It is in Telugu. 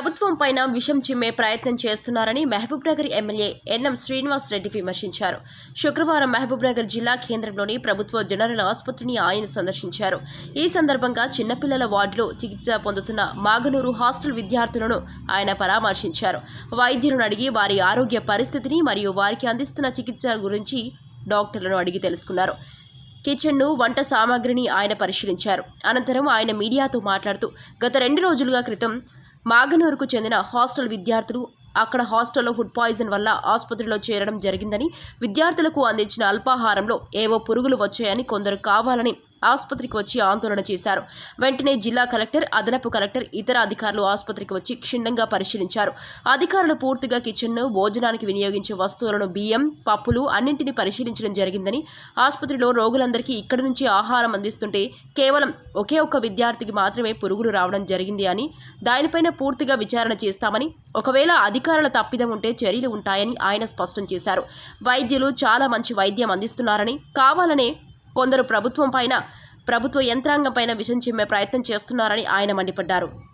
ప్రభుత్వం పైన విషం చిమ్మే ప్రయత్నం చేస్తున్నారని Mahabubnagar MLA NM Srinivas Reddy విమర్శించారు. శుక్రవారం మహబూబ్ నగర్ జిల్లా కేంద్రంలోని ప్రభుత్వ జనరల్ ఆసుపత్రిని ఆయన సందర్శించారు. ఈ సందర్భంగా చిన్నపిల్లల వార్డులో చికిత్స పొందుతున్న మాగనూరు హాస్టల్ విద్యార్థులను ఆయన పరామర్శించారు. వైద్యులను అడిగి వారి ఆరోగ్య పరిస్థితిని మరియు వారికి అందిస్తున్న చికిత్స గురించి డాక్టర్లను అడిగి తెలుసుకున్నారు. కిచెన్ను వంట సామాగ్రిని ఆయన పరిశీలించారు. అనంతరం ఆయన మీడియాతో మాట్లాడుతూ గత రెండు రోజులుగా క్రితం మాగనూరుకు చెందిన హాస్టల్ విద్యార్థులు అక్కడ హాస్టల్లో ఫుడ్ పాయిజన్ వల్ల ఆసుపత్రిలో చేరడం జరిగిందని విద్యార్థులకు అందించిన అల్పాహారంలో ఏవో పురుగులు వచ్చాయని కొందరు కావాలని ఆసుపత్రికి వచ్చి ఆందోళన చేశారు. వెంటనే జిల్లా కలెక్టర్ అదనపు కలెక్టర్ ఇతర అధికారులు ఆసుపత్రికి వచ్చి క్షుణ్ణంగా పరిశీలించారు. అధికారులు పూర్తిగా కిచెన్ను భోజనానికి వినియోగించే వస్తువులను బియ్యం పప్పులు అన్నింటినీ పరిశీలించడం జరిగిందని ఆసుపత్రిలో రోగులందరికీ ఇక్కడి నుంచి ఆహారం అందిస్తుంటే కేవలం ఒకే ఒక్క విద్యార్థికి మాత్రమే పురుగులు రావడం జరిగింది అని దానిపైన పూర్తిగా విచారణ చేస్తామని ఒకవేళ అధికారుల తప్పిదం ఉంటే చర్యలు ఉంటాయని ఆయన స్పష్టం చేశారు. వైద్యులు చాలా మంచి వైద్యం అందిస్తున్నారని కావాలనే కొందరు ప్రభుత్వం పైన ప్రభుత్వ యంత్రాంగం పైన విషం చిమ్మే ప్రయత్నం చేస్తున్నారని ఆయన మండిపడ్డారు.